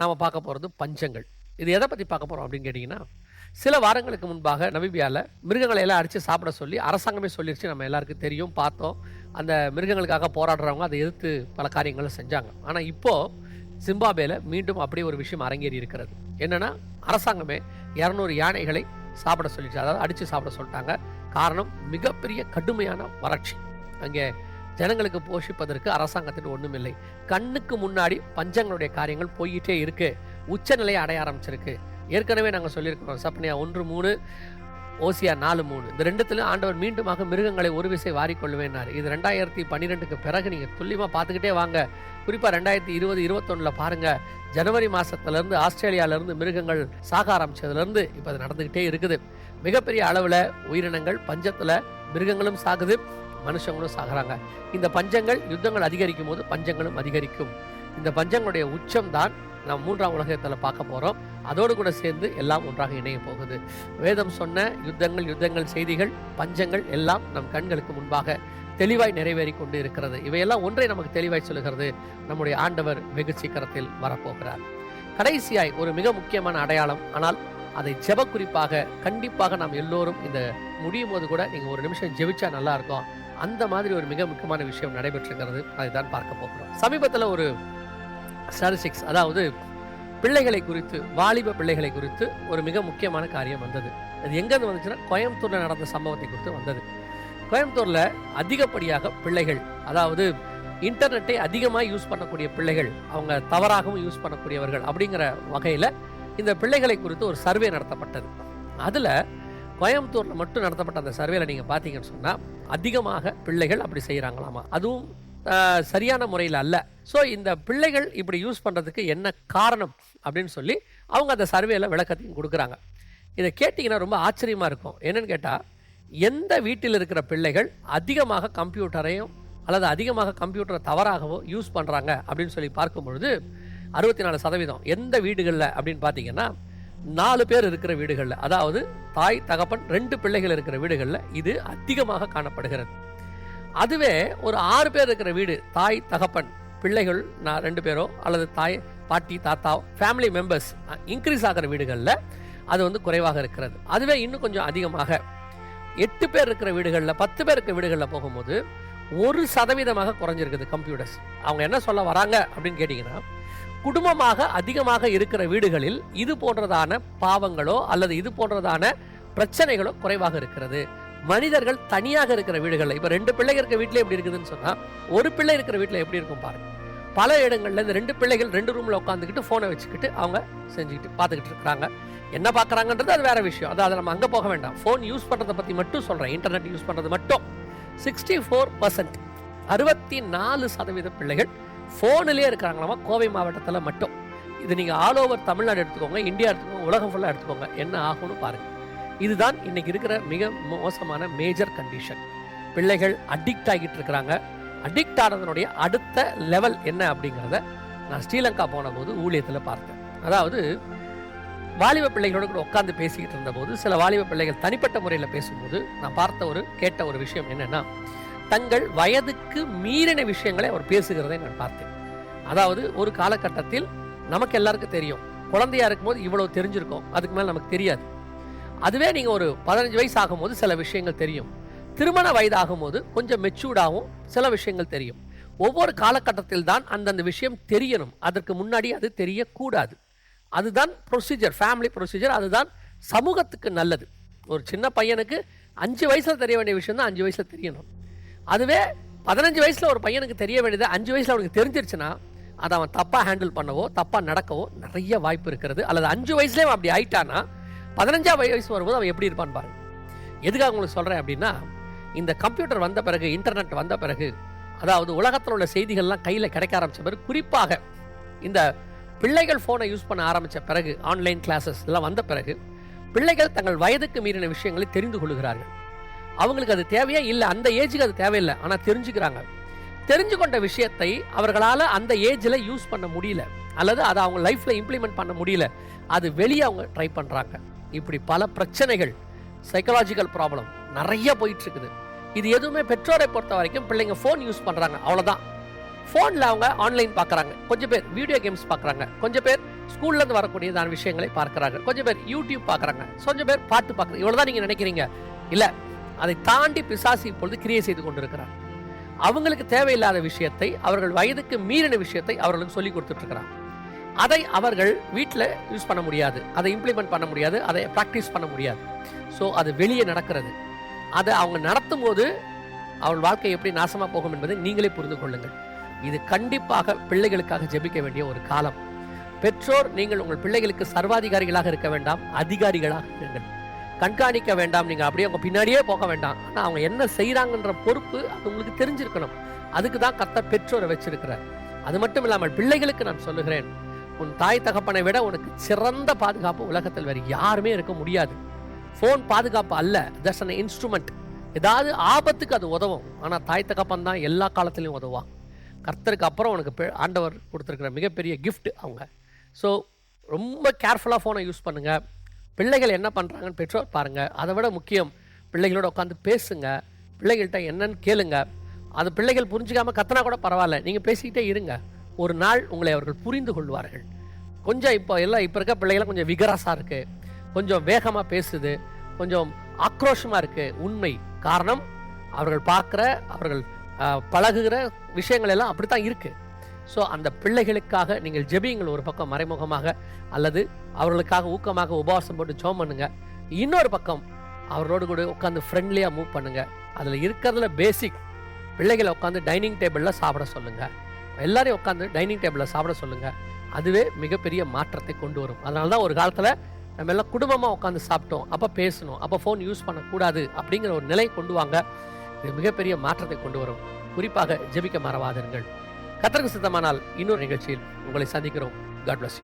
நாம் பார்க்க போகிறது பஞ்சங்கள். இது எதை பற்றி பார்க்க போகிறோம் அப்படின்னு கேட்டிங்கன்னா சில வாரங்களுக்கு முன்பாக நமீபியாவில் மிருகங்களை எல்லாம் அடித்து சாப்பிட சொல்லி அரசாங்கமே சொல்லிடுச்சு நம்ம எல்லாருக்கும் தெரியும் பார்த்தோம். அந்த மிருகங்களுக்காக போராடுறவங்க அதை எதிர்த்து பல காரியங்களை செஞ்சாங்க. ஆனால் இப்போது ஜிம்பாபேல மீண்டும் அப்படியே ஒரு விஷயம் அரங்கேறி இருக்கிறது. என்னன்னா அரசாங்கமே இரநூறு யானைகளை சாப்பிட சொல்லிடுச்சு அதாவது அடித்து சாப்பிட சொல்லிட்டாங்க. காரணம் மிகப்பெரிய கடுமையான வறட்சி. அங்கே ஜனங்களுக்கு போஷிப்பதற்கு அரசாங்கத்தின் ஒன்றுமில்லை கண்ணுக்கு முன்னாடி பஞ்சங்களுடைய காரியங்கள் போயிட்டே இருக்கு. உச்சநிலையை அடைய ஆரம்பிச்சிருக்கு. ஏற்கனவே நாங்கள் சொல்லியிருக்கிறோம் சப்னியா ஒன்று மூணு ஓசியா நாலு மூணு. இந்த ரெண்டுத்துல ஆண்டவர் மீண்டுமாக மிருகங்களை ஒரு விசை வாரிக்கொள்ளுவேன்னார் இது ரெண்டாயிரத்தி பன்னிரெண்டுக்கு பிறகு நீங்கள் துல்லியமாக பார்த்துக்கிட்டே வாங்க. குறிப்பாக ரெண்டாயிரத்தி இருபது இருபத்தொன்னில் பாருங்க. ஜனவரி மாதத்துலேருந்து ஆஸ்திரேலியாவிலேருந்து மிருகங்கள் சாக ஆரம்பித்ததுலேருந்து இப்போ அது நடந்துக்கிட்டே இருக்குது. மிகப்பெரிய அளவில் உயிரினங்கள் பஞ்சத்தில் மிருகங்களும் சாகுது. மனுஷங்களும் சாகிறாங்க. இந்த பஞ்சங்கள் யுத்தங்கள் அதிகரிக்கும் போது பஞ்சங்களும் அதிகரிக்கும். இந்த பஞ்சங்களுடைய உச்சம் தான் நாம் மூன்றாம் உலகத்தில் பார்க்க போகிறோம் அதோடு கூட சேர்ந்து எல்லாம் ஒன்றாக இணைய போகுது. வேதம் சொன்ன யுத்தங்கள் யுத்தங்கள் செய்திகள் பஞ்சங்கள் எல்லாம் நம் கண்களுக்கு முன்பாக தெளிவாய் நிறைவேறி கொண்டு இருக்கிறது இவையெல்லாம் ஒன்றை நமக்கு தெளிவாய் சொல்லுகிறது. நம்முடைய ஆண்டவர் வெகு சீக்கிரத்தில் வரப்போகிறார். கடைசியாய் ஒரு மிக முக்கியமான அடையாளம். ஆனால் அதை ஜெப குறிப்பாக கண்டிப்பாக நாம் எல்லோரும் இந்த முடியும் போது கூட நீங்கள் ஒரு நிமிஷம் ஜெபிச்சா நல்லா இருக்கும். அந்த மாதிரி ஒரு மிக முக்கியமான விஷயம் நடைபெற்றிருக்கிறது. அதை தான் பார்க்க போகிறோம். சமீபத்தில் ஒரு ஸ்டாட்டிஸ்டிக்ஸ் அதாவது பிள்ளைகளை குறித்து வாலிப பிள்ளைகளை குறித்து ஒரு மிக முக்கியமான காரியம் வந்தது. அது எங்கேருந்து வந்துச்சுன்னா கோயம்புத்தூரில் நடந்த சம்பவத்தை குறித்து வந்தது. கோயம்புத்தூரில் அதிகப்படியாக பிள்ளைகள் அதாவது இன்டர்நெட்டை அதிகமாக யூஸ் பண்ணக்கூடிய பிள்ளைகள் அவங்க தவறாகவும் யூஸ் பண்ணக்கூடியவர்கள் அப்படிங்கிற வகையில் இந்த பிள்ளைகளை குறித்து ஒரு சர்வே நடத்தப்பட்டது. அதில் கோயம்புத்தூரில் மட்டும் நடத்தப்பட்ட அந்த சர்வேல நீங்கள் பார்த்தீங்கன்னு சொன்னால் அதிகமாக பிள்ளைகள் அப்படி செய்கிறாங்களாமா அதுவும் சரியான முறையில் அல்ல. ஸோ இந்த பிள்ளைகள் இப்படி யூஸ் பண்ணுறதுக்கு என்ன காரணம்? அப்படின்னு சொல்லி அவங்க அந்த சர்வேல விளக்கத்தையும் கொடுக்குறாங்க. இதை கேட்டிங்கன்னா ரொம்ப ஆச்சரியமாக இருக்கும். என்னென்னு கேட்டால் எந்த வீட்டில் இருக்கிற பிள்ளைகள் அதிகமாக கம்ப்யூட்டரையும் அல்லது அதிகமாக கம்ப்யூட்டரை தவறாகவோ யூஸ் பண்ணுறாங்க அப்படின்னு சொல்லி பார்க்கும் பொழுது அறுபத்தி நாலு சதவீதம் எந்த வீடுகளில் அப்படின்னு பார்த்தீங்கன்னா நாலு பேர் இருக்கிற வீடுகளில் அதாவது தாய் தகப்பன் ரெண்டு பிள்ளைகள் இருக்கிற வீடுகளில் இது அதிகமாக காணப்படுகிறது. அதுவே ஒரு ஆறு பேர் இருக்கிற வீடு தாய் தகப்பன் பிள்ளைகள் நான் ரெண்டு பேரோ அல்லது தாய் பாட்டி தாத்தா ஃபேமிலி மெம்பர்ஸ் இன்க்ரீஸ் ஆகிற வீடுகளில் அது வந்து குறைவாக இருக்கிறது. அதுவே இன்னும் கொஞ்சம் அதிகமாக. எட்டு பேர் இருக்கிற வீடுகளில் பத்து பேர் இருக்கிற வீடுகளில் போகும்போது ஒரு சதவீதமாக குறைஞ்சிருக்குது கம்ப்யூட்டர்ஸ் அவங்க என்ன சொல்ல வராங்க அப்படின்னு கேட்டிங்கன்னா குடும்பமாக அதிகமாக இருக்கிற வீடுகளில் இது போன்றதான பாவங்களோ அல்லது இது போன்றதான பிரச்சனைகளோ குறைவாக இருக்கிறது. மனிதர்கள் தனியாக இருக்கிற வீடுகளில் இப்போ ரெண்டு பிள்ளைங்க இருக்கிற வீட்டில் எப்படி இருக்குதுன்னு சொன்னால் ஒரு பிள்ளை இருக்கிற வீட்டில் எப்படி இருக்கும் பாருங்க. பல இடங்கள்ல இந்த ரெண்டு பிள்ளைகள் ரெண்டு ரூமில் உட்காந்துக்கிட்டு ஃபோனை வச்சுக்கிட்டு அவங்க செஞ்சுக்கிட்டு பார்த்துக்கிட்டு இருக்கிறாங்க. என்ன பார்க்குறாங்கன்றது அது வேற விஷயம். அதாவது அதை நம்ம அங்கே போக வேண்டாம். ஃபோன் யூஸ் பண்ணுறதை பற்றி மட்டும் சொல்கிறேன் இன்டர்நெட் யூஸ் பண்ணுறது மட்டும். சிக்ஸ்டி ஃபோர் பர்சன்ட் அறுபத்தி நாலு சதவீத பிள்ளைகள் ஃபோனிலே இருக்கிறாங்களாமா கோவை மாவட்டத்தில் மட்டும். இது நீங்கள் ஆல் ஓவர் தமிழ்நாடு எடுத்துக்கோங்க இந்தியா எடுத்துக்கோங்க உலகம் ஃபுல்லாக எடுத்துக்கோங்க. என்ன ஆகும்னு பாருங்க. இதுதான் இன்னைக்கு இருக்கிற மிக மோசமான மேஜர் கண்டிஷன் பிள்ளைகள் அடிக்ட் ஆகிட்டு இருக்கிறாங்க. அடிக்ட் ஆனதனுடைய அடுத்த லெவல் என்ன அப்படிங்கிறத நான் ஸ்ரீலங்கா போன போது ஊழியத்தில் பார்த்தேன். அதாவது வாலிப பிள்ளைகளோடு கூட உட்காந்து பேசிக்கிட்டு இருந்தபோது சில வாலிப பிள்ளைகள் தனிப்பட்ட முறையில் பேசும்போது நான் பார்த்த ஒரு கேட்ட ஒரு விஷயம் என்னென்னா தங்கள் வயதுக்கு மீறின விஷயங்களை அவர் பேசுகிறதை நான் பார்த்தேன். அதாவது ஒரு காலகட்டத்தில் நமக்கு எல்லாருக்கும் தெரியும். குழந்தையா இருக்கும்போது இவ்வளவு தெரிஞ்சிருக்கும். அதுக்கு மேல நமக்கு தெரியாது. அதுவே நீங்க ஒரு பதினஞ்சு வயசு ஆகும்போது சில விஷயங்கள் தெரியும். திருமண வயதாகும் போது கொஞ்சம் மெச்சூர்டாகவும் சில விஷயங்கள் தெரியும். ஒவ்வொரு காலகட்டத்தில் தான் அந்தந்த விஷயம் தெரியணும். அதற்கு முன்னாடி அது தெரியக்கூடாது. அதுதான் ப்ரொசீஜர் ஃபேமிலி ப்ரொசீஜர் அதுதான் சமூகத்துக்கு நல்லது. ஒரு சின்ன பையனுக்கு அஞ்சு வயசில் தெரிய வேண்டிய விஷயம் தான் அஞ்சு வயசில் தெரியணும். அதுவே பதினஞ்சு வயசில் ஒரு பையனுக்கு தெரிய வேண்டியது அஞ்சு வயசில் அவனுக்கு தெரிஞ்சிருச்சுன்னா அதை அவன் தப்பாக ஹேண்டில் பண்ணவோ தப்பாக நடக்கவோ நிறைய வாய்ப்பு இருக்கிறது. அல்லது அஞ்சு வயசுலேயே அப்படி ஆயிட்டானா பதினஞ்சாம் வயசு வரும்போது அவன் எப்படி இருப்பான் பாருங்க. எதுக்காக உங்களுக்கு சொல்கிறேன் அப்படின்னா இந்த கம்ப்யூட்டர் வந்த பிறகு இன்டர்நெட் வந்த பிறகு அதாவது உலகத்தில் உள்ள செய்திகள்லாம் கையில் கிடைக்க ஆரம்பிச்ச பிறகு குறிப்பாக இந்த பிள்ளைகள் ஃபோனை யூஸ் பண்ண ஆரம்பிச்ச பிறகு ஆன்லைன் கிளாஸஸ் எல்லாம் வந்த பிறகு பிள்ளைகள் தங்கள் வயதுக்கு மீறின விஷயங்களை தெரிந்து கொள்கிறார்கள் அவங்களுக்கு அது தேவையே? இல்லை அந்த ஏஜுக்கு அது தேவையில்லை. ஆனால் தெரிஞ்சுக்கிறாங்க. தெரிஞ்சு கொண்ட விஷயத்தை அவர்களால் அந்த ஏஜில் யூஸ் பண்ண முடியல. அல்லது அதை அவங்க லைஃப்பில் இம்ப்ளிமெண்ட் பண்ண முடியல. அது வெளியே அவங்க ட்ரை பண்ணுறாங்க இப்படி பல பிரச்சனைகள் சைக்கலாஜிக்கல் ப்ராப்ளம் நிறைய போயிட்டுருக்குது. இது எதுவுமே பெற்றோரை பொறுத்த வரைக்கும் பிள்ளைங்க ஃபோன் யூஸ் பண்ணுறாங்க அவ்வளோதான் ஃபோனில் அவங்க ஆன்லைன் பார்க்குறாங்க. கொஞ்சம் பேர் வீடியோ கேம்ஸ் பார்க்குறாங்க. கொஞ்சம் பேர் ஸ்கூல்லேருந்து வரக்கூடியதான விஷயங்களை பார்க்குறாங்க. கொஞ்சம் பேர் யூடியூப் பார்க்குறாங்க. கொஞ்சம் பேர் பாட்டு பார்க்குறாங்க இவ்வளோ தான் நீங்கள் நினைக்கிறீங்க. இல்லை அதை தாண்டி பிசாசு இப்பொழுது கிரியை செய்து கொண்டிருக்கிறார். அவங்களுக்கு தேவையில்லாத விஷயத்தை அவர்கள் வயதுக்கு மீறின விஷயத்தை அவர்களுக்கு சொல்லி கொடுத்துட்ருக்கிறார். அதை அவர்கள் வீட்டில் யூஸ் பண்ண முடியாது. அதை இம்ப்ளிமெண்ட் பண்ண முடியாது. அதை ப்ராக்டிஸ் பண்ண முடியாது. ஸோ அது வெளியே நடக்கிறது. அதை அவங்க நடத்தும் போது அவள் வாழ்க்கை எப்படி நாசமாக போகும் என்பதை நீங்களே புரிந்து கொள்ளுங்கள். இது கண்டிப்பாக பிள்ளைகளுக்காக ஜெபிக்க வேண்டிய ஒரு காலம். பெற்றோர் நீங்கள் உங்கள் பிள்ளைகளுக்கு சர்வாதிகாரிகளாக இருக்க வேண்டாம். அதிகாரிகளாக இருங்கள். கண்காணிக்க வேண்டாம். நீங்கள் அப்படியே அவங்க பின்னாடியே போக வேண்டாம். ஆனால் அவங்க என்ன செய்கிறாங்கன்ற பொறுப்பு அது உங்களுக்கு தெரிஞ்சிருக்கணும். அதுக்கு தான் கர்த்தர் பெற்றோரை வச்சிருக்கிறார். அது மட்டும் இல்லாமல் பிள்ளைகளுக்கு நான் சொல்லுகிறேன் உன் தாய் தகப்பனை விட உனக்கு சிறந்த பாதுகாப்பு உலகத்தில் வேறு யாருமே இருக்க முடியாது. ஃபோன் பாதுகாப்பு அல்ல தட்ஸ் அன் இன்ஸ்ட்ருமெண்ட் ஏதாவது ஆபத்துக்கு அது உதவும். ஆனால் தாய் தகப்பன் தான் எல்லா காலத்துலையும் உதவான் கர்த்தருக்கு அப்புறம் உனக்கு பெ- ஆண்டவர் கொடுத்துருக்குற மிகப்பெரிய கிஃப்ட் அவங்க. ஸோ ரொம்ப கேர்ஃபுல்லாக ஃபோனை யூஸ் பண்ணுங்கள் பிள்ளைகள் என்ன பண்ணுறாங்கன்னு பெற்றோர் பாருங்கள் அதை விட முக்கியம் பிள்ளைகளோட உட்காந்து பேசுங்க. பிள்ளைகள்கிட்ட என்னன்னு கேளுங்க. அது பிள்ளைகள் புரிஞ்சுக்காம கத்தனா கூட பரவாயில்ல. நீங்கள் பேசிக்கிட்டே இருங்க. ஒரு நாள் உங்களை அவர்கள் புரிந்து கொள்வார்கள். கொஞ்சம் இப்போ எல்லாம் இப்போ இருக்க பிள்ளைகளும் கொஞ்சம் விகராசாக இருக்குது கொஞ்சம் வேகமாக பேசுது. கொஞ்சம் ஆக்ரோஷமாக இருக்குது உண்மை காரணம் அவர்கள் பார்க்குற அவர்கள் பழகுகிற விஷயங்கள் எல்லாம் அப்படி தான் இருக்குது ஸோ அந்த பிள்ளைகளுக்காக நீங்கள் ஜெபியுங்கள் ஒரு பக்கம் மறைமுகமாக அல்லது அவர்களுக்காக ஊக்கமாக உபவாசம் போட்டு ஜோம் பண்ணுங்க. இன்னொரு பக்கம் அவர்களோடு கூட உட்காந்து ஃப்ரெண்ட்லியாக மூவ் பண்ணுங்க. அதில் இருக்கிறதுல பேசிக் பிள்ளைகளை உட்காந்து டைனிங் டேபிளில் சாப்பிட சொல்லுங்க. எல்லாரையும் உட்காந்து டைனிங் டேபிளில் சாப்பிட சொல்லுங்க. அதுவே மிகப்பெரிய மாற்றத்தை கொண்டு வரும். அதனால தான் ஒரு காலத்தில் நம்ம எல்லாம் குடும்பமாக உட்காந்து சாப்பிட்டோம். அப்போ பேசணும். அப்போ ஃபோன் யூஸ் பண்ணக்கூடாது அப்படிங்கிற ஒரு நிலை கொண்டு வாங்க. இது மிகப்பெரிய மாற்றத்தை கொண்டு வரும். குறிப்பாக ஜெபிக்க மறவாதீர்கள் கத்தருக்கு சித்தமானால் இன்னொரு நிகழ்ச்சியில் உங்களை சந்திக்கிறோம். God plus